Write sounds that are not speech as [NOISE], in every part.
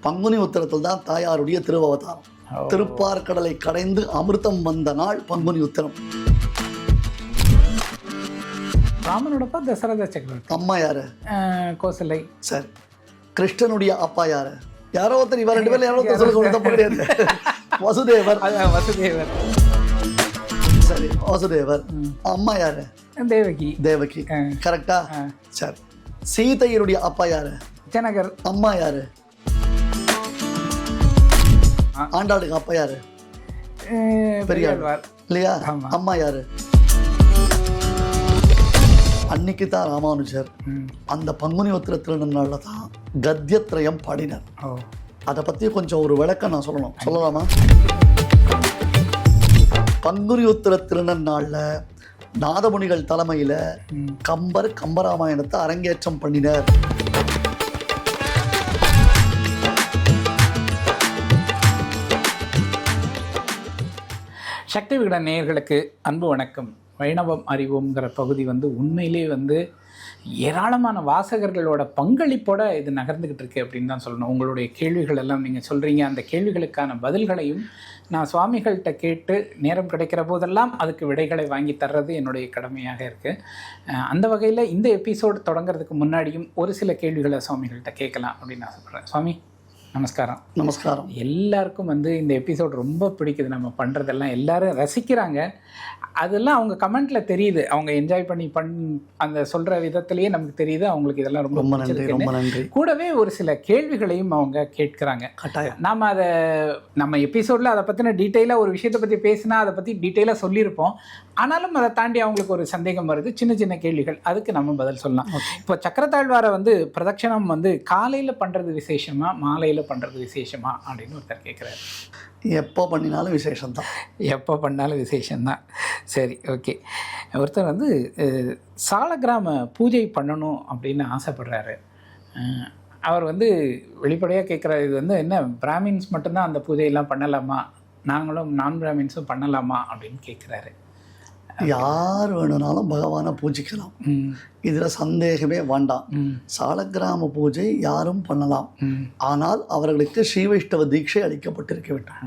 பங்குனி உத்திரத்தில் தான் தாயாருடைய திருவவதாரம். திருப்பார்கடலை கடைந்து அமிர்தம் வந்த நாள் பங்குனி உத்திரம். ராமனோடப்பா தசரத சக்கரவர்த்தி. அம்மா யாரு? கோசலை. சரி. கிருஷ்ணனுடைய அப்பா யாரு? யாரோ ஒருத்தர் இவன் ரெண்டு பேரும் யாரோ ஒருத்தர் சொல்லுங்க தப்பு கிடையாது. [LAUGHS] வசுதேவர். வசுதேவர். சரி வாசுதேவர். அம்மா யாரு? தேவகி. தேவகி. கரெக்டா? சரி. சீதையருடைய அப்பா யாரு? ஜனகர். அம்மா யாரு. ஆண்டாளுக்கு அப்பா யாரு. பெரியாழ்வார். இல்லையா. அம்மா யாரு? அன்னைக்கு தான் ராமானுஜர். அந்த பங்குனி உத்திர திருநாளில் தான் கத்தியத்ரயம் பாடினார். அதை பற்றி கொஞ்சம் ஒரு விளக்கம் நான் சொல்லணும். சொல்லலாமா? பங்குனி உத்திர திருநன்னாளில் நாதமுனிகள் தலைமையில். கம்பர் கம்பராமாயணத்தை அரங்கேற்றம் பண்ணினார். சக்தி விகடன் நேயர்களுக்கு அன்பு வணக்கம். வைணவம் அறிவோங்கிற பகுதி வந்து உண்மையிலே வந்து ஏராளமான வாசகர்களோட பங்களிப்போட இது நகர்ந்துக்கிட்டு இருக்கு அப்படின்னு தான் சொல்லணும். உங்களுடைய கேள்விகள் எல்லாம் நீங்கள் சொல்கிறீங்க அந்த கேள்விகளுக்கான பதில்களையும் நான் சுவாமிகள்கிட்ட கேட்டு நேரம் கிடைக்கிற போதெல்லாம் அதுக்கு விடைகளை வாங்கி தர்றது என்னுடைய கடமையாக இருக்குது அந்த வகையில் இந்த எபிசோடு தொடங்குறதுக்கு முன்னாடியும் ஒரு சில கேள்விகளை சுவாமிகள்கிட்ட கேட்கலாம் அப்படின்னு ஆசைப்பட்றேன். சுவாமி. நமஸ்காரம். நமஸ்காரம். எல்லாருக்கும் வந்து இந்த எபிசோட் ரொம்ப பிடிக்குது. நம்ம பண்ணுறதெல்லாம் எல்லாரும் ரசிக்கிறாங்க. அதெல்லாம் அவங்க கமெண்ட்ல தெரியுது. அவங்க என்ஜாய் பண்ணி பண் அந்த சொல்ற விதத்திலேயே நமக்கு தெரியுது. அவங்களுக்கு இதெல்லாம் ரொம்ப ரொம்ப நன்றி. ரொம்ப நன்றி. கூடவே ஒரு சில கேள்விகளையும் அவங்க கேட்குறாங்க. கட்டாயம். நாம அதை நம்ம எபிசோடில் அதை பற்றின டீட்டெயிலாக ஒரு விஷயத்தை பற்றி பேசினா அதை பற்றி டீட்டெயிலாக சொல்லியிருப்போம். ஆனாலும் அதை தாண்டி அவங்களுக்கு ஒரு சந்தேகம் வருது. சின்ன சின்ன கேள்விகள். அதுக்கு நம்ம பதில் சொல்லலாம். இப்போ சக்கரத்தாழ்வாரை வந்து பிரதட்சணம் வந்து காலையில் பண்ணுறது விசேஷமா மாலையில் பண்ணுறது விசேஷமா அப்படின்னு ஒருத்தர் கேட்குறாரு எப்போ பண்ணினாலும் விசேஷம்தான். எப்போ பண்ணாலும் விசேஷம்தான். சரி ஓகே. ஒருத்தர் வந்து அஹ், சாலக்கிராம பூஜை பண்ணணும் அப்படின்னு ஆசைப்படுறாரு. அவர் வந்து வெளிப்படையாக கேட்குறாரு இது வந்து என்ன பிராமின்ஸ் மட்டும்தான் அந்த பூஜையெல்லாம் பண்ணலாமா? நாங்களும் நான் பிராமின்ஸும் பண்ணலாமா அப்படின்னு கேட்குறாரு யார் வேணும்னாலும் பகவானை பூஜிக்கலாம். இதில் சந்தேகமே வேண்டாம். சாலக்கிராம பூஜை யாரும் பண்ணலாம். ஆனால் அவர்களுக்கு ஸ்ரீ வைஷ்ணவ தீட்சை அளிக்கப்பட்டிருக்க வேண்டும்.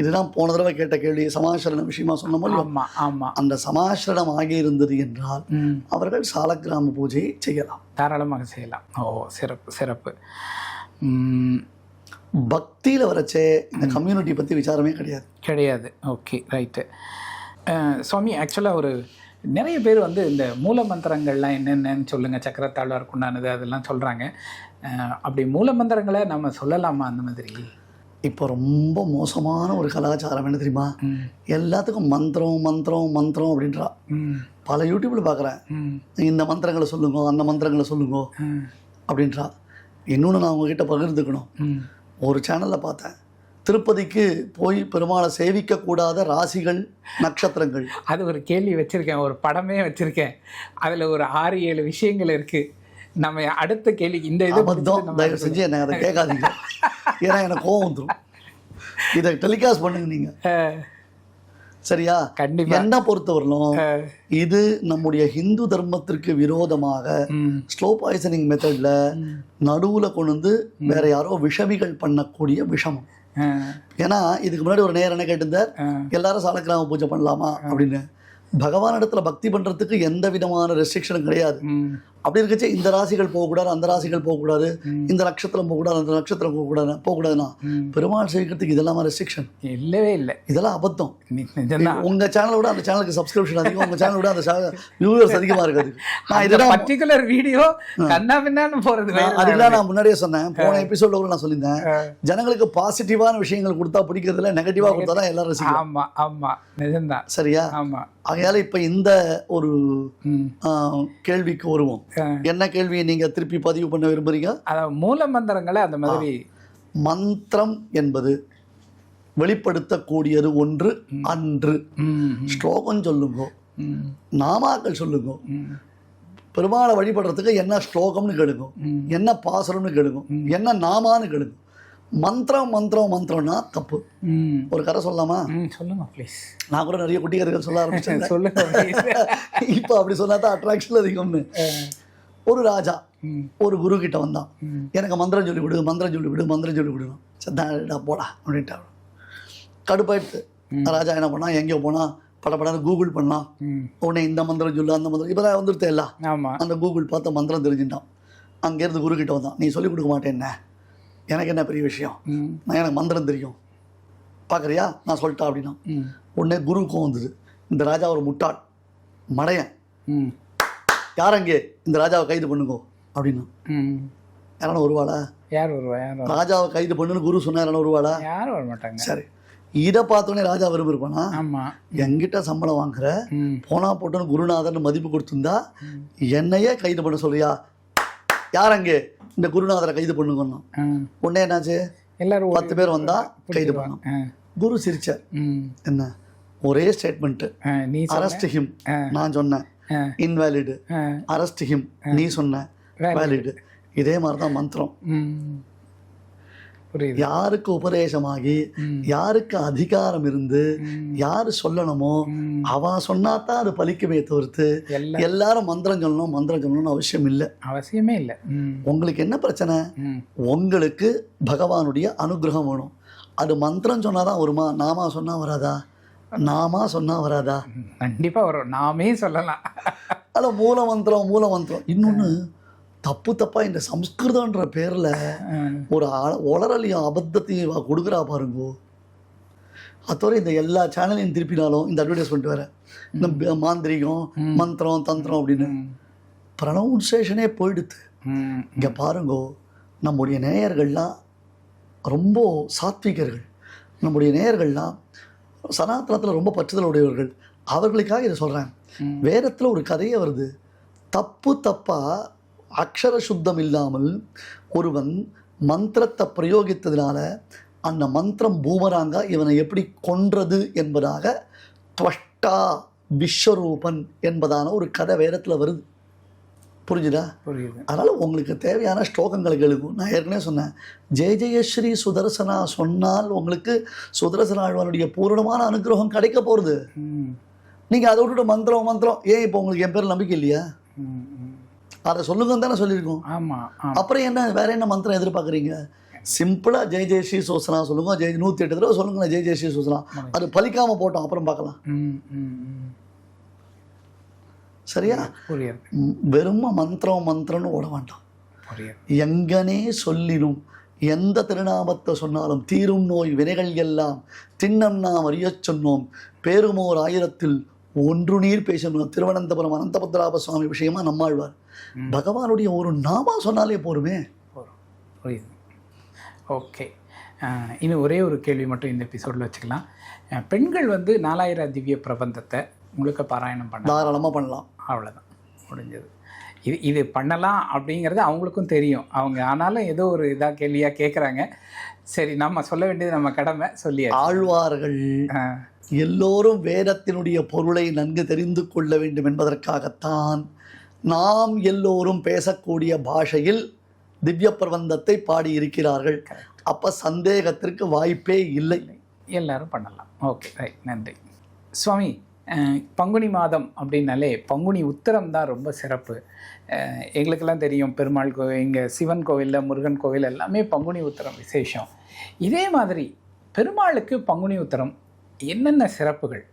இதுதான் போன தடவை கேட்ட கேள்வி. சமாசரண விஷயமா சொன்னோமோ அந்த சமாசரணம் ஆகியிருந்தது என்றால் அவர்கள் சாலக்கிராம பூஜையை செய்யலாம். தாராளமாக செய்யலாம். ஓ சிறப்பு சிறப்பு. பக்தியில் வரச்சே இந்த கம்யூனிட்டி பற்றி விசாரமே கிடையாது. கிடையாது. Okay right. சுவாமி ஆக்சுவலாக ஒரு நிறைய பேர் வந்து இந்த மூல மந்திரங்கள்லாம் என்னென்னு சொல்லுங்கள் சக்கரத்தாழ்வாருக்கு உண்டானது அதெல்லாம் சொல்கிறாங்க அப்படி மூல மந்திரங்களை நம்ம சொல்லலாமா அந்த மாதிரி? இப்போ ரொம்ப மோசமான ஒரு கலாச்சாரம் என்ன தெரியுமா? எல்லாத்துக்கும் மந்திரம் மந்திரம் மந்திரம் அப்படின்றா. பல யூடியூப்ல பார்க்குறேன் இந்த மந்திரங்களை சொல்லுங்க அந்த மந்திரங்களை சொல்லுங்க அப்படின்றா. இன்னொன்று நான் உங்ககிட்ட பகிர்ந்துக்கணும். ஒரு சேனலில் பார்த்தேன். திருப்பதிக்கு போய் பெருமாளை சேவிக்கக்கூடாத ராசிகள் நட்சத்திரங்கள். அது ஒரு கேள்வி வச்சுருக்கேன் ஒரு படமே வச்சுருக்கேன். அதில் ஒரு ஆறு ஏழு விஷயங்கள் இருக்குது நம்ம அடுத்த கேள்வி இந்த இது நம்ம தயவு செஞ்சு என்னை அதை கேட்காதீங்க. ஏன்னா எனக்கு கோவம் வந்துடும் இதை டெலிகாஸ்ட் பண்ணுங்க நீங்கள் சரியா? கண்டிப்பா. என்ன பொறுத்தவரையிலும் இது நம்முடைய ஹிந்து தர்மத்திற்கு விரோதமாக ஸ்லோ பாய்சனிங் மெத்தட்ல. நடுவுல கொண்டு வந்து வேற யாரோ விஷமிகள் பண்ணக்கூடிய விஷமம். ஏன்னா இதுக்கு முன்னாடி ஒரு நேரம் என்ன கேட்டிருந்தார்? எல்லாரும் சாலக்கிராம பூஜை பண்ணலாமா? அப்படின்னு. பகவான் இடத்துல பக்தி பண்றதுக்கு எந்த விதமான ரெஸ்ட்ரிக்ஷனும் கிடையாது. அப்படி இருக்கச்சே இந்த ராசிகள் போகக்கூடாது அந்த ராசிகள் போகக்கூடாது. இந்த நட்சத்திரம் போகக்கூடாது அந்த நட்சத்திரம் போகக்கூடாது போகக்கூடாதுன்னா. பெருமாள் சேவிக்கிறதுக்கு இதெல்லாம் ரெஸ்ட்ரிக்ஷன் இல்லவே இல்லை. இதெல்லாம் அபத்தம். நி- நிஜம்தான். உங்க சேனலை விட அந்த சேனலுக்கு சப்ஸ்கிரிப்ஷன் அதிகம் உங்க சேனலை விட அந்த வியூவர்ஸ் அதிகமா இருக்காது நான் இதெல்லாம் பர்டிகுலர் வீடியோ கண்ணா பின்னான்னு போறது வேற அதுக்கெல்லாம் நான் முன்னாடியே சொன்னேன். போன எபிசோட்ல கூட நான் சொல்லியிருந்தேன். ஜனங்களுக்கு பாசிட்டிவான விஷயங்கள் கொடுத்தா பிடிக்கிறதுல நெகட்டிவா கொடுத்தா தான் எல்லாரும் ரசிக்கலாம். ஆமா ஆமா. நிஜம்தான். சரியா? ஆமா. ஆகையால இப்ப இந்த ஒரு கேள்விக்கு வருவோம். என்ன கேள்வியை நீங்க திருப்பி பதிவு பண்ண விரும்புறீங்க? அதான் மூல மந்திரங்களை அந்த மாதிரி மந்திரம் என்பது வெளிப்படுத்தக்கூடியது ஒன்று அன்று. ஸ்லோகம் சொல்லுங்க. நாமாக்கள் சொல்லுங்க. பெருமாளை வழிபடுறதுக்கு என்ன ஸ்லோகம்னு கேளுங்க. என்ன பாசுரம்னு கேளுங்க. என்ன நாமான்னு கேளுங்க. மந்திரம் மந்திரம் மந்திரம்னா தப்பு. ஒரு கதை சொல்லலாமா? சொல்லுங்க ப்ளீஸ் நான் கூட நிறைய குட்டி கதைகள் சொல்ல ஆரம்பிச்சேன் [LAUGHS] சொல்லுங்க. [LAUGHS] இப்போ அப்படி சொன்னா தான் அட்ராக்ஷன் அதிகம்னு ஒரு ராஜா ஒரு குரு கிட்ட வந்தான் எனக்கு மந்திரம் சொல்லி விடு மந்திரம் சொல்லி விடு மந்திரம் சொல்லி விடணும் சரி போடா அப்படின்ட்டாரு. கடுப்பாயிடுத்து. ராஜா என்ன பண்ணா எங்கேயோ போனா படப்படன்னு கூகுள் பண்ணான். ம். உடனே இந்த மந்திரம் சொல்லு அந்த மந்திரம் இப்போ தான் வந்துருத்தே ஆமாம் அந்த கூகுள் பார்த்த மந்திரம் தெரிஞ்சுட்டான். அங்கேருந்து குரு கிட்ட வந்தான். நீ சொல்லிக் கொடுக்க மாட்டேன்ன எனக்கு என்ன பெரிய விஷயம்? நான் எனக்கு மந்திரம் தெரியும். பார்க்குறியா? நான் சொல்லிட்டேன் அப்படின்னா. உடனே குருவுக்கும் வந்தது. இந்த ராஜா ஒரு முட்டாள். மடையன். யார் அங்கே இந்த ராஜாவை கைது பண்ணுங்கோ? அப்படின்னா. ம். யாரான வருவாளா? யார் வருவா? யார் ராஜாவை கைது பண்ணுன்னு குரு சொன்னா யாரான வருவாளா? யாரும் வர மாட்டாங்க. சரி. இதை பார்த்தோன்னே ராஜா விரும்பிருப்பானா ஆமாம் என்கிட்ட சம்பளம் வாங்குற போனா போட்டோன்னு குருநாதர்னு மதிப்பு கொடுத்துருந்தா என்னையே கைது பண்ண சொல்றியா? யார் அங்கே? இந்த குருநாதரை கைது பண்ணுங்கன்னு. உடனே என்னாச்சு? எல்லாரும் பத்து பேர் வந்தா கைது பண்ணோம். குரு சிரிச்சார். என்ன? ஒரே ஸ்டேட்மெண்ட்டு நீ அரெஸ்ட் ஹிம் நான் சொன்னேன். இன்வேலிடு அரெஸ்ட் ஹிம் நீ சொன்ன வேலிடு இதே மாதிரி தான் மந்திரம் யாருக்கு உபதேசமாகி. யாருக்கு அதிகாரம் இருந்து. யாரு சொல்லணுமோ. அவ சொன்னாதான் அது பலிக்குமே தவிர்த்து எல்லாரும் மந்திரம் சொல்லணும் மந்திரம் சொல்லணும்னு அவசியம் இல்லை. அவசியமே இல்லை. உங்களுக்கு என்ன பிரச்சனை? உங்களுக்கு பகவானுடைய அனுகிரகம் வேணும். அது மந்திரம் சொன்னாதான் வருமா? நாமா சொன்னா வராதா? நாமா சொன்னா வராதா? கண்டிப்பா வரும். நாமே சொல்லலாம். அல்ல மூல மந்திரம் மூல மந்திரம் இன்னொன்று தப்பு தப்பா இந்த சம்ஸ்கிருதன்ற பேர்ல. ஒரு உளறலையும் அபத்தத்தையும் கொடுக்குறா பாருங்கோ. அத்தோட இந்த எல்லா சேனலையும் திருப்பினாலும் இந்த அட்வர்டைஸ்மெண்ட் வேற இந்த மாந்திரிகம் மந்திரம் தந்திரம் அப்படின்னு. ப்ரனவுன்சேஷனே போயிடுது. இங்கே பாருங்கோ நம்முடைய நேயர்கள்லாம் ரொம்ப சாத்விகர்கள். நம்முடைய நேயர்கள்லாம் சனாதனத்தில் ரொம்ப பற்றுதல் உடையவர்கள் அவர்களுக்காக இதை சொல்கிறேன் ம். வேதத்தில் ஒரு கதையே வருது. தப்பு தப்பாக அக்ஷர சுத்தம் இல்லாமல் ஒருவன் மந்திரத்தை பிரயோகித்ததினால அந்த மந்திரம் பூமராங்கா இவனை எப்படி கொன்றது என்பதாக துவஷ்டா விஸ்வரூபன் என்பதான ஒரு கதை வேதத்தில் வருது. புரிஞ்சுதா? புரியுது. அதனால் உங்களுக்கு தேவையான ஸ்லோகங்களை கேளுங்க நான் ஏற்கனவே சொன்னேன். ஜெய ஜெயஸ்ரீ சுதர்சனா சொன்னால் உங்களுக்கு சுதர்சன ஆழ்வானுடைய பூரணமான அனுகிரகம் கிடைக்க போகிறது. நீங்கள் அதை விட்டுட்டு மந்திரம் மந்திரம். ஏன் இப்போ உங்களுக்கு என் பேர் நம்பிக்கை இல்லையா. அதை சொல்லுங்கன்னு தானே சொல்லியிருக்கோம். ஆமா ஆமா. அப்புறம் என்ன வேற என்ன மந்திரம் எதிர்பார்க்குறீங்க? சிம்பிளாக ஜெய ஜெயஸ்ரீ சோசனா சொல்லுங்க. ஜெய நூற்றி எட்டு தடவை சொல்லுங்க ஜெய ஜெயஸ்ரீ சோசனா அது பலிக்காமல் போட்டோம் அப்புறம் பார்க்கலாம். சரியா? வெறும் மந்திரம் மந்திரம்னு ஓட வேண்டாம். எங்கனே சொல்லினும் எந்த திருநாமத்தை சொன்னாலும் தீரும் நோய் வினைகள் எல்லாம் திண்ணம் நாம் அறியச் சொன்னோம். பேருமோர் ஆயிரத்தில் ஒன்று நீர் பேசணும் திருவனந்தபுரம் அனந்தபத்ராப சுவாமி விஷயமா நம்மாழ்வார். பகவானுடைய ஒரு நாமா சொன்னாலே போருமே. புரியுது. ஓகே. இன்னும் ஒரே ஒரு கேள்வி மட்டும் இந்த எபிசோடில் வச்சுக்கலாம். பெண்கள் வந்து நாலாயிரம் திவ்ய பிரபந்தத்தை முழுக்க பாராயணம் பண்ண தாராளமாக பண்ணலாம். அவ்வளோதான் முடிஞ்சது. இது இது பண்ணலாம் அப்படிங்கிறது அவங்களுக்கும் தெரியும். அவங்க ஆனாலும் ஏதோ ஒரு இதாக கேள்வியாக கேட்குறாங்க சரி நம்ம சொல்ல வேண்டியது நம்ம கடமை சொல்லியா ஆழ்வார்கள் எல்லோரும் வேதத்தினுடைய பொருளை நன்கு தெரிந்து கொள்ள வேண்டும் என்பதற்காகத்தான் நாம் எல்லோரும் பேசக்கூடிய பாஷையில் திவ்ய பிரபந்தத்தை பாடியிருக்கிறார்கள். அப்ப சந்தேகத்திற்கு வாய்ப்பே இல்லை. எல்லாரும் பண்ணலாம். ஓகே ரைட் நன்றி. சுவாமி பங்குனி மாதம் அப்படின்னாலே பங்குனி உத்திரம் தான் ரொம்ப சிறப்பு. எங்களுக்கெல்லாம் தெரியும் பெருமாள் கோவில் இங்கே சிவன் கோவிலில் முருகன் கோவில் எல்லாமே பங்குனி உத்திரம் விசேஷம். இதே மாதிரி பெருமாளுக்கு பங்குனி உத்திரம் என்னென்ன சிறப்புகள்?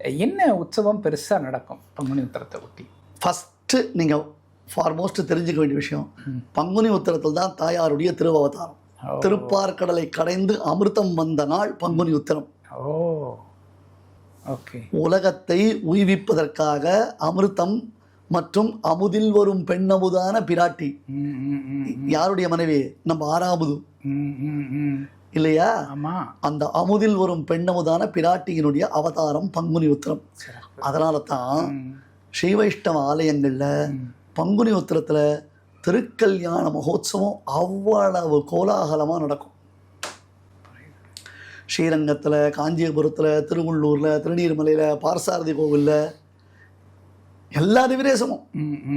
என்ன உற்சவம் பெருசாக நடக்கும் பங்குனி உத்திரத்தை ஒட்டி? ஃபஸ்ட்டு நீங்கள் ஃபார்மோஸ்ட் தெரிஞ்சுக்க வேண்டிய விஷயம் பங்குனி உத்திரத்தில் தான் தாயாருடைய திருவவதாரம். திருப்பார்கடலை கடைந்து அமிர்தம் வந்த நாள் பங்குனி உத்திரம். ஓ. உலகத்தை உய்விப்பதற்காக அமிர்தம் மற்றும் அமுதில் வரும் பெண்ணமுதான பிராட்டி. யாருடைய மனைவி? நம்ம ம் இல்லையா? அந்த அமுதில் வரும் பெண்ணமுதான பிராட்டியினுடைய அவதாரம் பங்குனி உத்திரம் அதனால தான் ம். ஸ்ரீ வைஷ்ணவ ஆலயங்களில் பங்குனி உத்திரத்தில் திருக்கல்யாண மகோத்சவம் அவ்வளவு கோலாகலமாக நடக்கும். ஸ்ரீரங்கத்தில் காஞ்சிபுரத்தில் திருவள்ளூரில் திருநீர்மலையில் பார்சாரதி கோவிலில் எல்லா திவிரேசமும்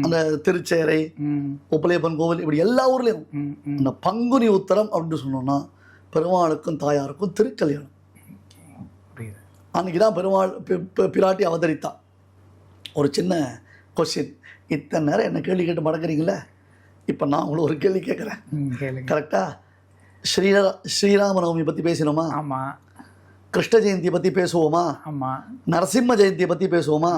அந்த திருச்சேரை ம். உப்பலேப்பன் கோவில் இப்படி எல்லா ஊர்லேயும் இந்த பங்குனி உத்தரம் அப்படின்னு சொன்னோம்னா பெருமாளுக்கும் தாயாருக்கும் திருக்கல்யாணம். அன்னைக்கு தான் பெருமாள் பிராட்டி அவதரித்தான் ஒரு சின்ன கொஸ்டின் இத்தனை நேரம் என்ன கேள்வி கேட்டு மடக்குறீங்களே இப்போ நான் உங்களை ஒரு கேள்வி கேட்குறேன். ம் கேளுங்க. கரெக்டா ஸ்ரீரா ஸ்ரீராம நவமி பற்றி பேசினோமா? ஆமா. கிருஷ்ண ஜெயந்தியை பற்றி பேசுவோமா? ஆமா. நரசிம்ம ஜெயந்தியை பற்றி பேசுவோமா?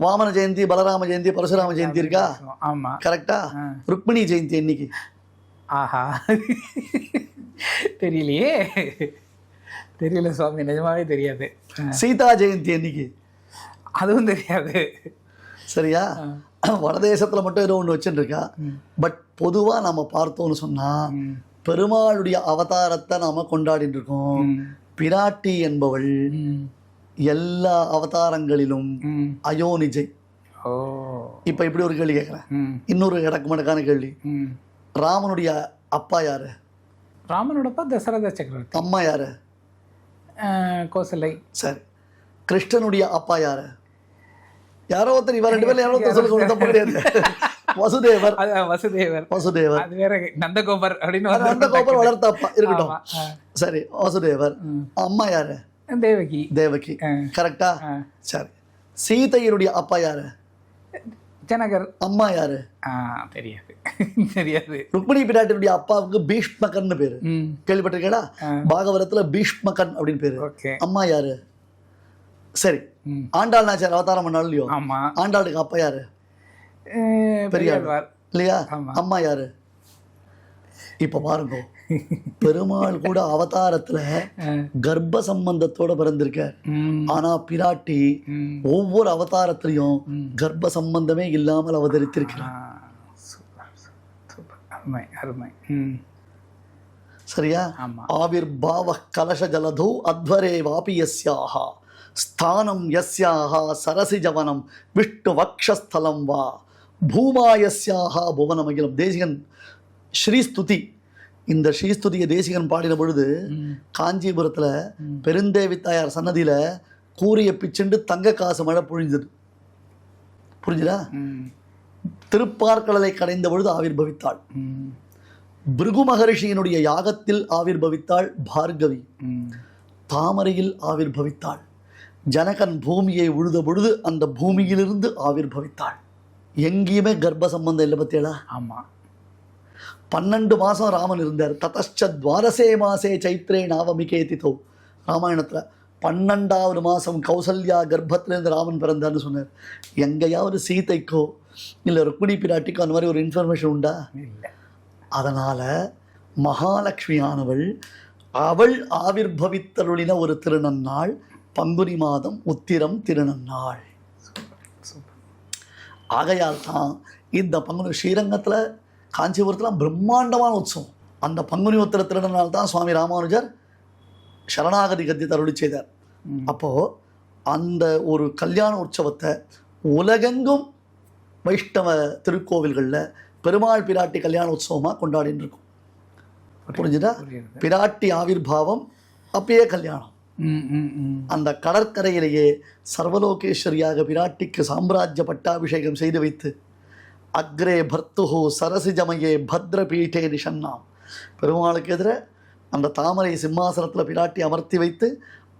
வாமன ஜெயந்தி பலராம ஜெயந்தி பரசுராம ஜெயந்தி இருக்கா? ஆமா. கரெக்டா? ஆ. ருக்மிணி ஜெயந்தி என்னைக்கு ஆஹா. தெரியலையே. தெரியல சுவாமி நிஜமாவே தெரியாது. சீதா ஜெயந்தி என்னைக்கு அதுவும் தெரியாது. சரியா? வடதேசத்துல மட்டும் ஏதோ ஒன்று வச்சுருக்கா பட் பொதுவா நம்ம பார்த்தோம்னு சொன்னா ம். பெருமாளுடைய அவதாரத்தை நாம கொண்டாடிட்டு இருக்கோம். பிராட்டி என்பவள். எல்லா அவதாரங்களிலும். அயோனிஜை. இப்ப இப்படி ஒரு கேள்வி கேட்குறேன். இன்னொரு இடக்கு மடக்கான கேள்வி. ராமனுடைய அப்பா யாரு? ராமனோடப்பா தசரத சக்கரவர்த்தி. அம்மா யாரு? கோசலை. சரி. கிருஷ்ணனுடைய அப்பா யாரு? யாரோ ஒருத்தர் இவர் ரெண்டு பேர்ல யாரோ ஒருத்தர் சொல்லுங்க தப்பு கிடையாது வசுதேவர். வசுதேவர். வசுதேவர். அது வேற நந்தகோபர் அப்படின்னு அது அந்த வந்து கோபுரம் வளர்த்த அப்பா இருக்கட்டும். சரி வசுதேவர். அம்மா யாரு? தேவகி. தேவகி. கரெக்டா. சரி. சீதையருடைய அப்பா யாரு? ஜனகர். அம்மா யாரு? தெரியாது. [LAUGHS] தெரியாது. ருக்மிணி பிராட்டியுடைய அப்பாவுக்கு பீஷ்மகன்னு பேரு. கேள்விப்பட்டிருக்கேடா ஆ. பாகவதத்துல பீஷ்மகன் அப்படின்னு பேரு. அம்மா யாரு? சரி. ஆண்டாள் நாச்சார் அவதாரம் பண்ணாலும் இல்லையோ? ஆண்டாளுக்கு அப்பா யாரு? பெரியாழ்வார் இல்லையா. அம்மா யாரு? இப்ப பாருங்க. பெருமாள் கூட அவதாரத்துல கர்ப்ப சம்பந்தத்தோட பிறந்திருக்கார் ஆனா பிராட்டி. ஒவ்வொரு அவதாரத்திலையும் கர்ப்ப சம்பந்தமே இல்லாமல் அவதரித்திருக்கிறார் சரியா? ஆவிர் பாவ கலச ஜலதோ அத்வரே வாபி யஸ்யாக ஸ்தானம் யஸ்யாக சரசி ஜவனம் விஷ்ணு வக்ஷஸ்தலம் வா. பூமா யஸ்யாக புவனமகிலம். தேசிகன் ஸ்ரீஸ்துதி. இந்த ஸ்ரீஸ்துதியை தேசிகன் பாடின பொழுது காஞ்சிபுரத்துல. பெருந்தேவி தாயார் சன்னதியில கூறிய பிச்சுண்டு தங்க காசு மழை பொழிஞ்சது. புரிஞ்சுதா? திருப்பார்கடலை கடைந்த பொழுது ஆவிர் பவித்தாள் பிருகு மகரிஷியினுடைய யாகத்தில் ஆவிர் பவித்தாள் பார்கவி. தாமரையில் ஆவிர் பவித்தாள் ஜனகன் பூமியை உழுத பொழுது அந்த பூமியிலிருந்து ஆவிர் பவித்தாள் எங்கேயுமே கர்ப்ப சம்பந்தம் இல்லை பத்தியலா ஆமா. பன்னெண்டு மாசம் ராமன் இருந்தார். ததச்ச துவாரசே மாசே சைத்ரே நாவமிகே திதோ ராமாயணத்துல பன்னெண்டாவது மாசம் கௌசல்யா கர்ப்பத்திலேருந்து ராமன் பிறந்தார்னு சொன்னார். எங்கேயாவது சீதைக்கோ இல்லை ருக்மிணி பிராட்டிக்கோ அந்த மாதிரி ஒரு இன்ஃபர்மேஷன் உண்டா? இல்லை. அதனால மகாலட்சுமியானவள் அவள் ஆவிர்பவித்தருளின ஒரு திருநன்னாள் பங்குனி மாதம் உத்திரம் திருநன்னாள். ஆகையால் தான் இந்த பங்குனி ஸ்ரீரங்கத்தில் காஞ்சிபுரத்தில் பிரம்மாண்டமான உற்சவம். அந்த பங்குனி உத்திர திருநன்னாள் தான் சுவாமி ராமானுஜர் சரணாகதி கத்தி அருளி செய்தார். அப்போது அந்த ஒரு கல்யாண உற்சவத்தை உலகெங்கும் வைஷ்ணவ திருக்கோவில்களில் பெருமாள் பிராட்டி கல்யாண உற்சவமாக கொண்டாடின்னு இருக்கோம். புரிஞ்சுதா? பிராட்டி ஆவிர்பாவம் அப்பயே கல்யாணம். அந்த கடற்கரையிலேயே சர்வலோகேஸ்வரியாக பிராட்டிக்கு சாம்ராஜ்ய பட்டாபிஷேகம் செய்து வைத்து அக்ரே பர்த்துஹு சரசிஜமையே பத்ர பீட்டே நிஷன்னாம். பெருமாளுக்கு எதிர அந்த தாமரை சிம்மாசனத்தில் பிராட்டி அமர்த்தி வைத்து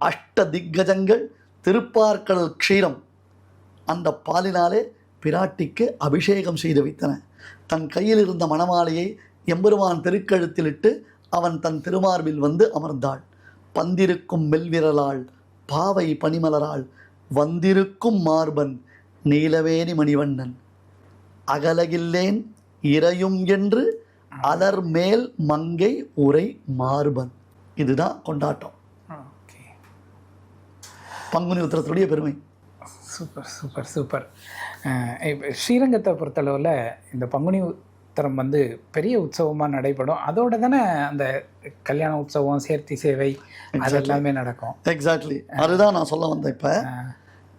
அஷ்ட திக்கஜங்கள் திருப்பார்க்கல் க்ஷீரம் அந்த பாலினாலே பிராட்டிக்கு அபிஷேகம் செய்து வைத்தன. தன் கையில் இருந்த மணமாலையை எம்பெருமான் திருக்கழுத்திலிட்டு அவன் தன் திருமார்பில் வந்து அமர்ந்தாள். பந்திருக்கும் மெல்விரலாள் பாவை பனிமலராள் வந்திருக்கும் மார்பன் நீலவேணி மணிவண்ணன். அகலகில்லேன் இறையும் என்று அலர் மேல் மங்கை உரை மார்பன். இதுதான் கொண்டாட்டம். ஓகே. பங்குனி உத்திரத்துடைய பெருமை. Super super super. ஸ்ரீரங்கத்தை பொறுத்தளவில் இந்த பங்குனி உத்தரம் வந்து பெரிய உற்சவமாக நடைபெறும். அதோட தானே அந்த கல்யாண உற்சவம் சேர்த்தி சேவை அது எல்லாமே நடக்கும். எக்ஸாக்ட்லி அதுதான் நான் சொல்ல வந்தேன் இப்போ.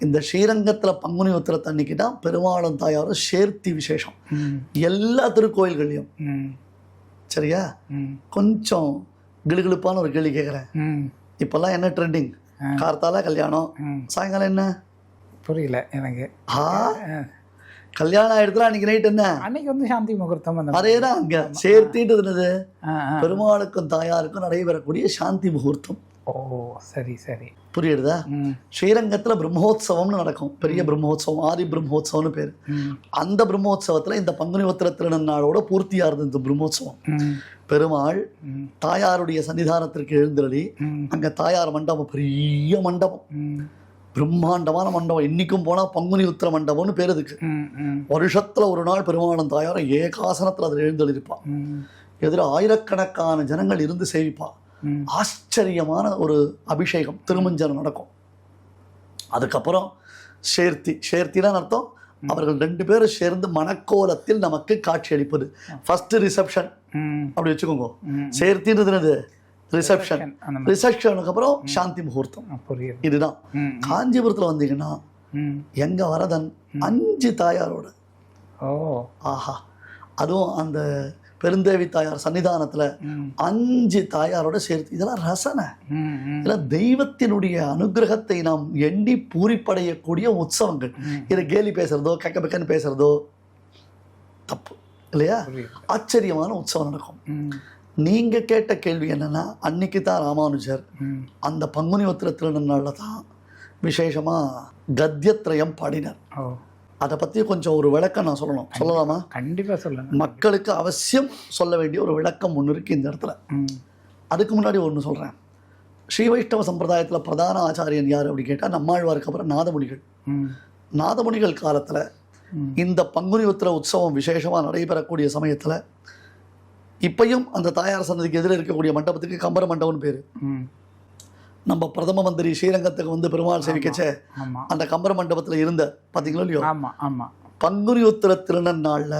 இந்த ஸ்ரீரங்கத்தில் பங்குனி உத்திரத்து அன்னைக்கு தான் பெருமாளும் தாயாரும் சேர்த்தி விசேஷம். எல்லா திருக்கோயில்கள்லையும். சரியா? கொஞ்சம் கிளுகிளுப்பான ஒரு கேள்வி கேட்குறேன் இப்போல்லாம் என்ன ட்ரெண்டிங் கார்த்தால கல்யாணம். சாயங்காலம் என்ன? புரியல எனக்கு. ஆ, கல்யாணம் ஆயிடுத்துல அன்னைக்கு நைட் என்ன? அன்னைக்கு வந்து சாந்தி முகூர்த்தம் அந்த அதே தான் அங்கே சேர்த்திட்டு ஆ. பெருமாளுக்கும் தாயாருக்கும் நடைபெறக்கூடிய சாந்தி முகூர்த்தம். ஓ சரி சரி. புரியுதா? ஸ்ரீரங்கத்துல பிரம்மோத்சவம்னு நடக்கும். பெரிய பிரம்மோத்சவம் ஆதி பிரம்மோத்சவம்னு பேர். அந்த பிரம்மோத்சவத்துல இந்த பங்குனி உத்திர திருநன்னாளோட பூர்த்தியா இருந்தது இந்த பிரம்மோத்சவம். பெருமாள் தாயாருடைய சன்னிதானத்திற்கு எழுந்தருளி அங்க தாயார் மண்டபம் பெரிய மண்டபம். பிரம்மாண்டமான மண்டபம். இன்னைக்கும் போனா பங்குனி உத்திர மண்டபம்னு பேர் இதுக்கு வருஷத்துல ஒரு நாள் பெருமாளும் தாயாரும் ஏகாசனத்துல அதில் எழுந்தளிருப்பா ம் எதிர ஆயிரக்கணக்கான ஜனங்கள் இருந்து சேவிப்பா. ம். ஆச்சரியமான ஒரு அபிஷேகம் திருமஞ்சனம் நடக்கும். அதுக்கப்புறம் சேர்த்தி சேர்த்தினா அர்த்தம் அவர்கள் ரெண்டு பேரும் சேர்ந்து மணக்கோலத்தில் நமக்கு காட்சி அளிப்பது ஃபர்ஸ்ட் ரிசப்ஷன் அப்படி வச்சுக்கோங்க. சேர்த்தின்றது என்னது? ரிசப்ஷன் ரிசப்ஷனுக்கு அப்புறம் சாந்தி முகூர்த்தம். இதுதான். காஞ்சிபுரத்தில் வந்தீங்கன்னா எங்க வரதன் அஞ்சு தாயாரோட. ஓ. ஆஹா. அதுவும் அந்த பெருந்தேவி தாயார் சன்னிதானத்துல அஞ்சு தாயாரோட சேர்த்து இதெல்லாம் ரசனை. இதெல்லாம் தெய்வத்தினுடைய அனுகிரகத்தை நாம் எண்ணி பூரிப்படையக்கூடிய உற்சவங்கள். இதை கேலி பேசுறதோ கக்க பக்கன்னு பேசுறதோ தப்பு. இல்லையா? ஆச்சரியமான உற்சவம் நடக்கும். ம் நீங்க கேட்ட கேள்வி என்னன்னா அன்னைக்கு தான் ராமானுஜர் அந்த பங்குனி உத்திர திருநன்னாள்ல தான் விசேஷமா கத்தியத்ரயம் பாடினார். அதை பத்தி கொஞ்சம் ஒரு விளக்கம் நான் சொல்லணும். சொல்லலாமா? கண்டிப்பா சொல்லுங்க மக்களுக்கு அவசியம் சொல்ல வேண்டிய ஒரு விளக்கம் ஒன்று இருக்கு இந்த இடத்துல. அதுக்கு முன்னாடி ஒன்று சொல்றேன். ஸ்ரீ வைஷ்ணவ சம்பிரதாயத்துல பிரதான ஆச்சாரியன் யார் அப்படி கேட்டா நம்மாழ்வாருக்கு அப்புறம் நாதமுனிகள். நாதமுனிகள் காலத்துல. இந்த பங்குனி உத்திர உற்சவம் விசேஷமா நடைபெறக்கூடிய சமயத்துல இப்பயும் அந்த தாயார் சன்னதிக்கு எதிரே இருக்கக்கூடிய மண்டபத்துக்கு கம்பர மண்டபம்னு பேரு. நம்ம பிரதம மந்திரி ஸ்ரீரங்கத்துக்கு வந்து பெருமாள் சேவிக்கச்சே அந்த கம்பர மண்டபத்துல இருந்த பாத்தீங்களா இல்லையோ? பங்குனி உத்திர திருநன்னாள்ல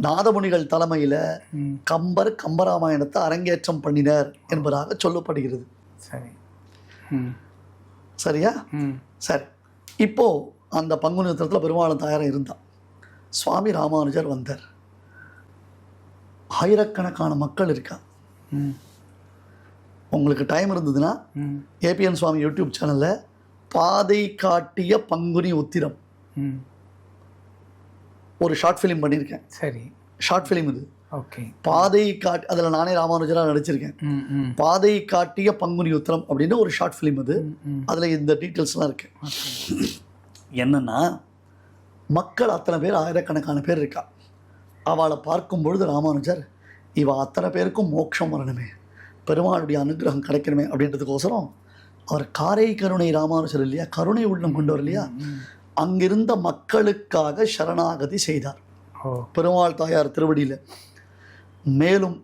நாதமுனிகள் தலைமையில கம்பர் கம்பராமாயணத்தை அரங்கேற்றம் பண்ணினர் என்பதாக சொல்லப்படுகிறது. சரி. சரியா? சரி. இப்போ அந்த பங்குனி உத்திரத்தில் பெருமாளும் தாயாரம் இருந்தான். சுவாமி ராமானுஜர் வந்தார். ஆயிரக்கணக்கான மக்கள் இருக்கா ம். உங்களுக்கு டைம் இருந்ததுன்னா ஏபிஎன் சுவாமி யூடியூப் சேனலில் பாதை காட்டிய பங்குனி உத்திரம். ஒரு ஷார்ட் ஃபிலிம் பண்ணியிருக்கேன். சரி. ஷார்ட் ஃபிலிம் இது. ஓகே. பாதை காட்டி அதில் நானே ராமானுஜராக நடிச்சிருக்கேன். பாதை காட்டிய பங்குனி உத்திரம் அப்படின்னு ஒரு ஷார்ட் ஃபிலிம் அது அதில் இந்த டீட்டெயில்ஸ்லாம் இருக்கு. என்னன்னா மக்கள் அத்தனை பேர் ஆயிரக்கணக்கான பேர் இருக்கா. அவளை பார்க்கும் பொழுது ராமானுஜர் இவ அத்தனை பேருக்கும் மோட்சம் வரணுமே பெருமாளுடைய அனுகிரகம் கிடைக்கணுமே அப்படின்றதுக்கோசரம் அவர் காரை கருணை ராமானுஜர் இல்லையா கருணை உள்ளம் கொண்டவர் இல்லையா அங்கிருந்த மக்களுக்காக சரணாகதி செய்தார். பெருமாள் தாயார் திருவடியில். மேலும்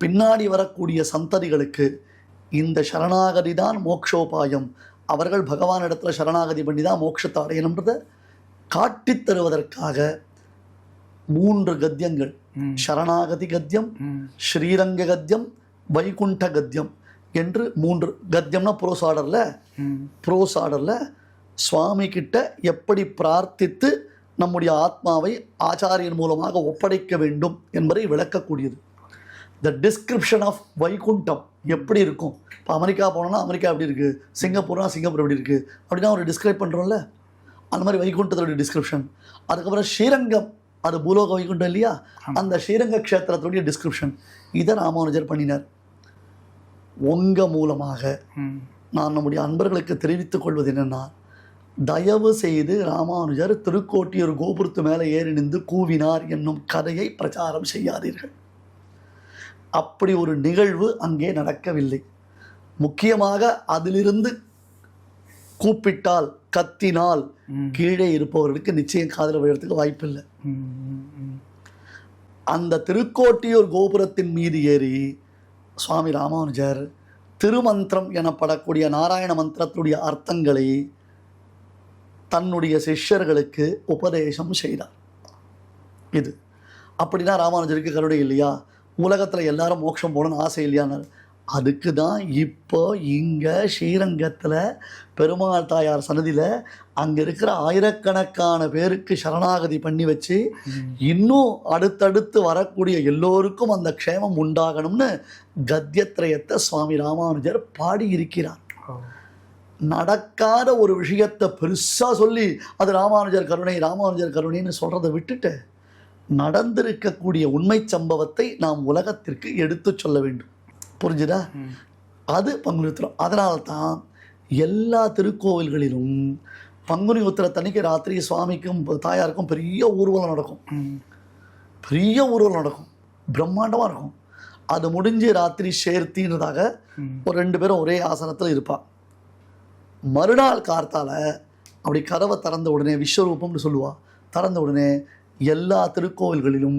பின்னாடி வரக்கூடிய சந்ததிகளுக்கு இந்த சரணாகதி தான் மோக்ஷோபாயம். அவர்கள் பகவானிடத்துல சரணாகதி பண்ணி தான் மோட்சத்தை அடையணுன்றதை காட்டித் தருவதற்காக மூன்று கத்தியங்கள். சரணாகதி கத்தியம் ஸ்ரீரங்க கத்தியம் வைகுண்ட கத்தியம் என்று மூன்று. கத்தியம்னா ப்ரோஸ் ஆர்டரில் ப்ரோஸ் ஆர்டரில் சுவாமி கிட்ட எப்படி பிரார்த்தித்து நம்முடைய ஆத்மாவை ஆச்சாரியன் மூலமாக ஒப்படைக்க வேண்டும் என்பதை விளக்கக்கூடியது. த டிஸ்கிரிப்ஷன் ஆஃப் வைகுண்டம் எப்படி இருக்கும்? இப்போ அமெரிக்கா போனோம்னா அமெரிக்கா எப்படி இருக்குது சிங்கப்பூர்னா சிங்கப்பூர் எப்படி இருக்குது அப்படின்னா ஒரு டிஸ்கிரைப் பண்ணுறோம்ல அந்த மாதிரி வைகுண்டத்தோட டிஸ்கிரிப்ஷன் அதுக்கப்புறம் ஸ்ரீரங்கம் அது பூலோக வைகுண்டம் இல்லையா? அந்த ஸ்ரீரங்க க்ஷேத்திரத்துடைய டிஸ்கிரிப்ஷன் இதை ராமானுஜர் பண்ணினார். உங்க மூலமாக நான் நம்முடைய அன்பர்களுக்கு தெரிவித்துக் கொள்வது என்னன்னா தயவு செய்து ராமானுஜர் திருக்கோட்டியூர் கோபுரத்து மேலே ஏறி நின்று கூவினார் என்னும் கதையை பிரச்சாரம் செய்யாதீர்கள். அப்படி ஒரு நிகழ்வு அங்கே நடக்கவில்லை. முக்கியமாக அதிலிருந்து கூப்பிட்டால் கத்தினால். கீழே இருப்பவர்களுக்கு நிச்சயம் காதல் விழுறதுக்கு வாய்ப்பில்லை அந்த திருக்கோட்டியூர் கோபுரத்தின் மீது ஏறி சுவாமி ராமானுஜர் திருமந்திரம் எனப்படக்கூடிய நாராயண மந்திரத்துடைய அர்த்தங்களை தன்னுடைய சிஷ்யர்களுக்கு உபதேசம் செய்தார். இது. அப்படின்னா ராமானுஜருக்கு கருணை இல்லையா? உலகத்தில் எல்லாரும் மோட்சம் போகணும்னு ஆசை இல்லையான்னு அதுக்கு தான் இப்போ இங்கே ஸ்ரீரங்கத்தில் பெருமாள் தாயார் சன்னதியில் அங்கே இருக்கிற ஆயிரக்கணக்கான பேருக்கு சரணாகதி பண்ணி வச்சு இன்னும் அடுத்தடுத்து வரக்கூடிய எல்லோருக்கும் அந்த க்ஷேமம் உண்டாகணும்னு கத்தியத்ரயத்தை சுவாமி ராமானுஜர் பாடியிருக்கிறார். நடக்காத ஒரு விஷயத்தை பெருசாக சொல்லி அது ராமானுஜர் கருணை ராமானுஜர் கருணைன்னு சொல்கிறத விட்டுட்டு நடந்திருக்கக்கூடிய உண்மை சம்பவத்தை நாம் உலகத்திற்கு எடுத்துச் சொல்ல வேண்டும். புரிஞ்சுதா? அது பங்குனி உத்திரம் அதனால தான் எல்லா திருக்கோவில்களிலும் பங்குனி உத்திரத்தன்னைக்கு ராத்திரி சுவாமிக்கும் தாயாருக்கும் பெரிய ஊர்வலம் நடக்கும். பெரிய ஊர்வலம் நடக்கும். பிரம்மாண்டமாக இருக்கும். அது முடிஞ்சு ராத்திரி சேர்த்தின்றதாக. ஒரு ரெண்டு பேரும் ஒரே ஆசனத்தில் இருப்பா. மறுநாள் கார்த்தால அப்படி கதவை திறந்த உடனே விஸ்வரூபம்னு சொல்லுவா. திறந்த உடனே எல்லா திருக்கோவில்களிலும்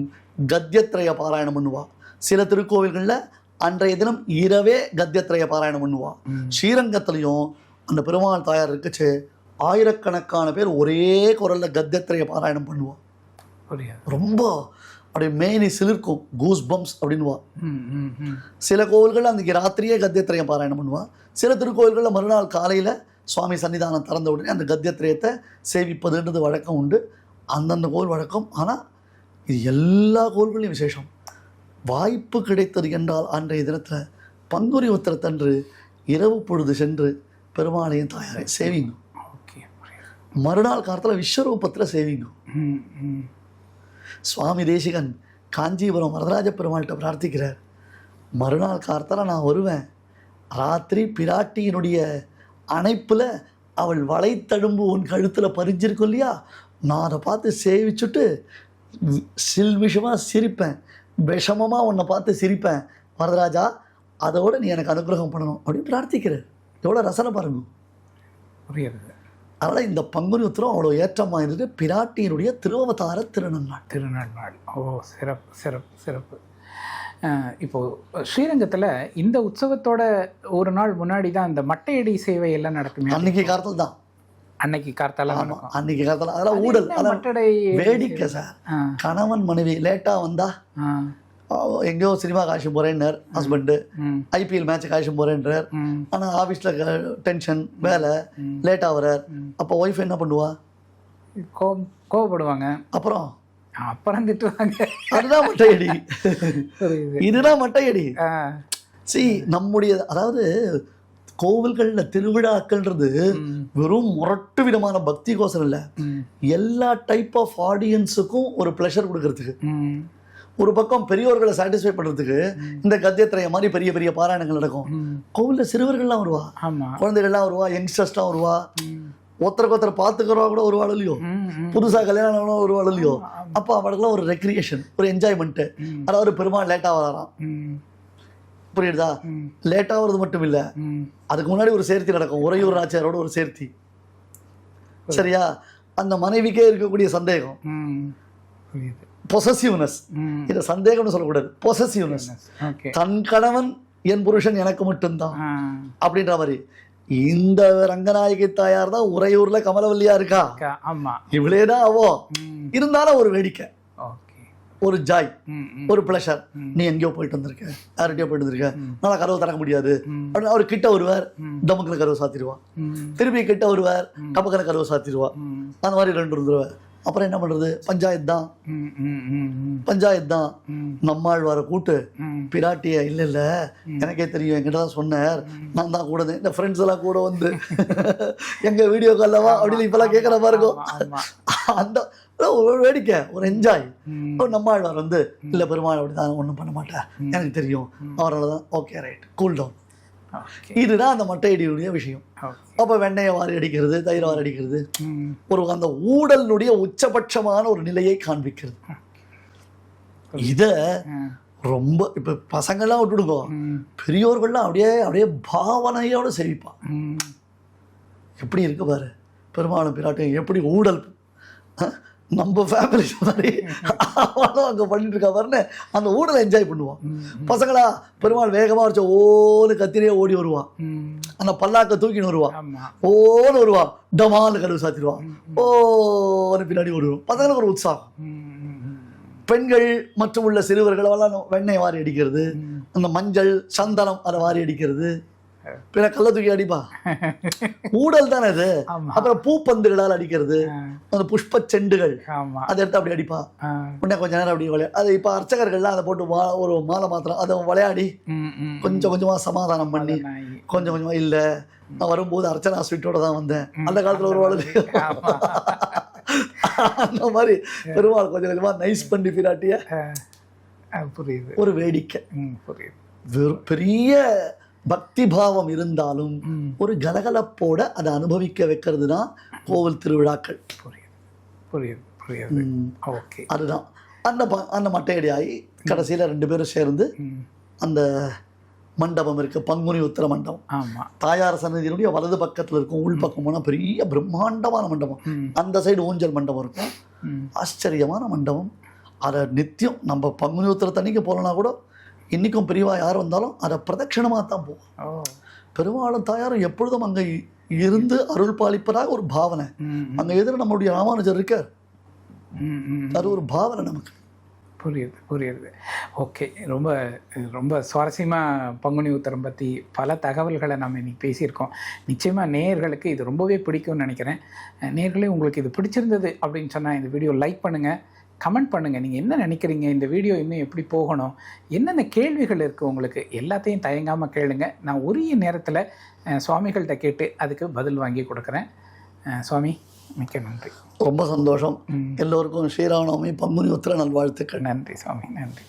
கத்தியத்ரய பாராயணம் பண்ணுவா. சில திருக்கோவில்களில் அன்றைய தினம் இரவே கத்தியத்ரய பாராயணம் பண்ணுவா. ஸ்ரீரங்கத்துலேயும் அந்த பெருமாள் தாயார் இருக்குச்சு ஆயிரக்கணக்கான பேர் ஒரே குரலில் கத்தியத்ரய பாராயணம் பண்ணுவா புரியாது ரொம்ப அப்படியே மேனி சிலிர்க்கும் கூஸ் பம்ப்ஸ் அப்படின்வா. சில கோவில்கள் அன்றைக்கி ராத்திரியே கத்தியத்திரயம் பாராயணம் பண்ணுவா சில திருக்கோவில்களில் மறுநாள் காலையில் சுவாமி சன்னிதானம் திறந்த உடனே அந்த கத்தியத்திரயத்தை சேவிப்பதுன்றது வழக்கம் உண்டு. அந்தந்த கோவில் வழக்கம். ஆனால் இது எல்லா கோவில்களையும் விசேஷம். வாய்ப்பு கிடைத்தது என்றால் அன்றைய தினத்தில் பங்குனி உத்திரத்தன்று இரவு பொழுது சென்று பெருமாளையும் தாயாரை சேவிங்க. மறுநாள் காலத்தில் விஸ்வரூபத்தில் சேவிங்க. சுவாமி தேசிகன் காஞ்சிபுரம் வரதராஜ பெருமாள்கிட்ட பிரார்த்திக்கிறார். மறுநாள் கார்த்தால நான் வருவேன். ராத்திரி பிராட்டியினுடைய அணைப்பில் அவள் வளைத்தழும்பு உன் கழுத்தில் பறிஞ்சிருக்கும் இல்லையா? நான் அதை பார்த்து சேவிச்சுட்டு சில்விஷமாக சிரிப்பேன். விஷமமாக உன்னை பார்த்து சிரிப்பேன். வரதராஜா அதோட நீ எனக்கு அனுகிரகம் பண்ணணும் அப்படின்னு பிரார்த்திக்கிறார். எவ்வளோ ரசனை பாருங்க. புரியுது. அதனால் இந்த பங்குனி உத்திரம் அவ்வளோ ஏற்றமாக இருந்தது. பிராட்டியினுடைய திருவவதார திருநன்னாள் திருநள்ளாள் ஓ சிறப்பு சிறப்பு சிறப்பு. அஹ், இப்போ ஸ்ரீரங்கத்தில் இந்த உற்சவத்தோட ஒரு நாள் முன்னாடி தான் இந்த மட்டையடி சேவை எல்லாம் நடக்குமே. அன்னைக்கு காலத்தில் தான். அன்னைக்கு கார்த்தால ஆமா நடக்கும் அன்னைக்கு காலத்தில் அதெல்லாம் என்ன அதெல்லாம் வேடிக்கை சார் கணவன் மனைவி லேட்டாக வந்தா எங்கேயோ சினிமா காய்ச்சி போகிறேன்னார் ஹஸ்பண்டு ஐபிஎல் மேட்ச் காய்ச்சி போகிறேன்றார் ம், ஆனால் ஆஃபீஸில் டென்ஷன் வேலை வரார் ம். அப்போ ஒய்ஃப் என்ன பண்ணுவா? கோவம் கோவப்படுவாங்க. அப்புறம்? அப்புறம் திட்டுவாங்க. அதுதான் மட்டையடி. இதுதான் மட்டையடி. சி நம்முடைய அதாவது கோவில்களில் திருவிழாக்கள்ன்றது வெறும் முரட்டு விதமான பக்தி கோசம் இல்லை. எல்லா டைப் ஆஃப் ஆடியன்ஸுக்கும் ஒரு ப்ளஷர் கொடுக்கறதுக்கு. ஒரு பக்கம் பெரியவர்களை சாட்டிஸ்ஃபை பண்ணுறதுக்கு இந்த கத்தியத்திரைய மாதிரி பெரிய பெரிய பாராயணங்கள் நடக்கும். கோவிலில் சிறுவர்கள்லாம் வருவா. குழந்தைகள்லாம் வருவா யங்ஸ்டர்ஸ்லாம் வருவா. ஒருத்தருக்கு ஒருத்தர் பார்த்துக்கிறவா கூட ஒரு வாழ் இல்லையோ? ம், ம். புதுசாக கல்யாணம் ஆனவங்க ஒரு வாழ் இல்லையோ? ஆமா. அப்போ அவளுக்குலாம் ஒரு ரெக்ரியேஷன் ஒரு என்ஜாய்மெண்ட்டு அதாவது பெருமாள் லேட்டாக ம், புரியுதா? லேட்டாக மட்டும் இல்லை. அதுக்கு முன்னாடி ஒரு சேர்த்தி நடக்கும். உறையூர் ஆச்சாரோட ஒரு சேர்த்தி. சரியா? அந்த மனைவிக்கே இருக்கக்கூடிய சந்தேகம். பொசசிவ்னஸ். இதை சந்தேகம்னு சொல்லக்கூடாது. பொசசிவ்னஸ் தன் கணவன் என் புருஷன் எனக்கு மட்டும்தான். அப்படின்ற மாதிரி. இந்த ரங்கநாயகி தாயார் தான் உறையூர்ல கமலவல்லியா இருக்கா? அவோ. ம், இருந்தாலும் ஒரு வேடிக்கை. ஒரு ஜாய் ஒரு பிளஷர். நீ எங்கேயோ போயிட்டு வந்திருக்க யார்கிட்டயோ போயிட்டு வந்திருக்க. நல்லா கதவு திறக்க முடியாது. அப்படின்னு அவர் கிட்ட வருவார் ம். டமுக்கில் கதவு சாத்திடுவா ம், திருப்பி கிட்ட வருவார் ம். டமுக்கில் கதவு சாத்திடுவா ம், அந்த மாதிரி ரெண்டு இருந்துருவார். அப்புறம் என்ன பண்றது? பஞ்சாயத்து தான். பஞ்சாயத்து தான். நம்மாழ்வாரை கூட்டு. பிராட்டிய இல்லை இல்லை. எனக்கே தெரியும் என்கிட்ட தான் சொன்னார். நான் தான் கூட. இந்த ஃப்ரெண்ட்ஸ் எல்லாம் கூட வந்து [LAUGHS] எங்க வீடியோ கால்லவா அப்படின்னு இப்பெல்லாம் கேட்குற ஆமா, ஆமா. அந்த ஒரு வேடிக்கை ஒரு என்ஜாய் நம்மாழ்வார் வந்து இல்லை பெருமாள் அப்படி தான் ஒன்றும் பண்ண மாட்டேன் எனக்கு தெரியும். அவரால் தான் ஓகே ரைட் கூல் டவுன் இதுதான் அந்த மட்டையடியுடைய விஷயம். அப்போ வெண்ணெயை வாரி அடிக்கிறது தயிர் வாரி அடிக்கிறது ஒரு அந்த ஊழலினுடைய உச்சபட்சமான ஒரு நிலையை காண்பிக்கிறது. இதை ரொம்ப இப்போ பசங்கள்லாம் விட்டுடுங்க. பெரியோர்கள்லாம் அப்படியே அப்படியே பாவனையோட சேவிப்பா ம். எப்படி இருக்கு பாரு? பெருமாளும் பிராட்டும் எப்படி அஹ், நம்ம ஃபேமிலி மாதிரி [LAUGHS] அவளும் அங்கே பண்ணிட்டு இருக்கா பாருன்னு அந்த ஊழலை என்ஜாய் பண்ணுவான். பசங்களா பெருமாள் வேகமாக வச்ச ஓன்னு கத்திரியே ஓடி வருவான். அந்த பல்லாக்க தூக்கின்னு வருவான். ஓன்னு வருவான். டமான்னு கழுவு சாத்திடுவான். ஓன்னு பின்னாடி ஓடுவோம் பசங்களுக்கு ஒரு உற்சாகம். பெண்கள் மற்றும் உள்ள சிறுவர்கள் எல்லாம் வெண்ணெய் வாரி அடிக்கிறது. அந்த மஞ்சள் சந்தனம் அதை வாரி அடிக்கிறது. பின்ன கள்ள தூக்கி அடிப்பா. [LAUGHS] ஊடல் தானே அது? அப்புறம் பூப்பந்துகளால் அடிக்கிறது. ஆ, அந்த புஷ்ப செண்டுகள் அதை எடுத்து அப்படி அடிப்பா. உடனே கொஞ்ச நேரம் அப்படி விளையா அது இப்போ அர்ச்சகர்கள்லாம் அதை போட்டு ஒரு மாலை மாத்திரம் அதை விளையாடி. கொஞ்சம் கொஞ்சமாக சமாதானம் பண்ணி. கொஞ்சம் கொஞ்சமா இல்லை நான் வரும்போது அர்ச்சனா ஸ்வீட்டோட தான் வந்தேன். அந்த காலத்தில் ஒரு வாழ் ஆமா. அந்த மாதிரி பெருமாள் கொஞ்சம் கொஞ்சமா நைஸ் பண்ணி பிராட்டிய புரியுது. ஒரு வேடிக்கை. புரியுது. பெரிய பக்தி பாவம் இருந்தாலும். ஒரு கலகலப்போட அதை அனுபவிக்க வைக்கிறது தான் கோவில் திருவிழாக்கள். புரியுது. புரியுது. ஓகே. அதுதான். அந்த அந்த மட்டையடி ஆகி கடைசியில் ரெண்டு பேரும் சேர்ந்து அந்த மண்டபம் இருக்குது பங்குனி உத்திர மண்டபம். ஆமாம் தாயார் சன்னதியினுடைய வலது பக்கத்தில் இருக்கும் உள் பக்கம் போனால் பெரிய பிரம்மாண்டமான மண்டபம். அந்த சைடு ஊஞ்சல் மண்டபம் இருக்கும். ஆச்சரியமான மண்டபம். அதை நித்தியம் நம்ம பங்குனி உத்திரத்தன்னைக்கு போகலனா கூட இன்றைக்கும் பெரியவா யார் வந்தாலும் அதை பிரதட்சிணமாக தான் போவோம் பெருமாளும் தாயாரும் எப்பொழுதும் அங்கே இருந்து அருள் பாலிப்பதாக ஒரு பாவனை. அங்கே எதிர நம்மளுடைய ராமானுஜர் இருக்கார். அது ஒரு பாவனை நமக்கு. புரியுது புரியுது. ஓகே ரொம்ப ரொம்ப சுவாரஸ்யமாக பங்குனி உத்தரம் பற்றி பல தகவல்களை நம்ம இன்னைக்கு பேசியிருக்கோம். நிச்சயமாக நேயர்களுக்கு இது ரொம்பவே பிடிக்கும்னு நினைக்கிறேன். அஹ் நேயர்களே உங்களுக்கு இது பிடிச்சிருந்தது அப்படின்னு சொன்னால் இந்த வீடியோ லைக் பண்ணுங்கள் கமெண்ட் பண்ணுங்கள் நீங்கள் என்ன நினைக்கிறீங்க? இந்த வீடியோ இன்னும் எப்படி போகணும்? என்னென்ன கேள்விகள் இருக்குது உங்களுக்கு? எல்லாத்தையும் தயங்காமல் கேளுங்க. நான் உரிய நேரத்தில் சுவாமிகள்கிட்ட கேட்டு அதுக்கு பதில் வாங்கி கொடுக்குறேன். சுவாமி மிக்க நன்றி. ரொம்ப சந்தோஷம். எல்லோருக்கும் ஸ்ரீராமநவமி பங்குனி உத்திர நல்வாழ்த்துக்கள். நன்றி சுவாமி நன்றி.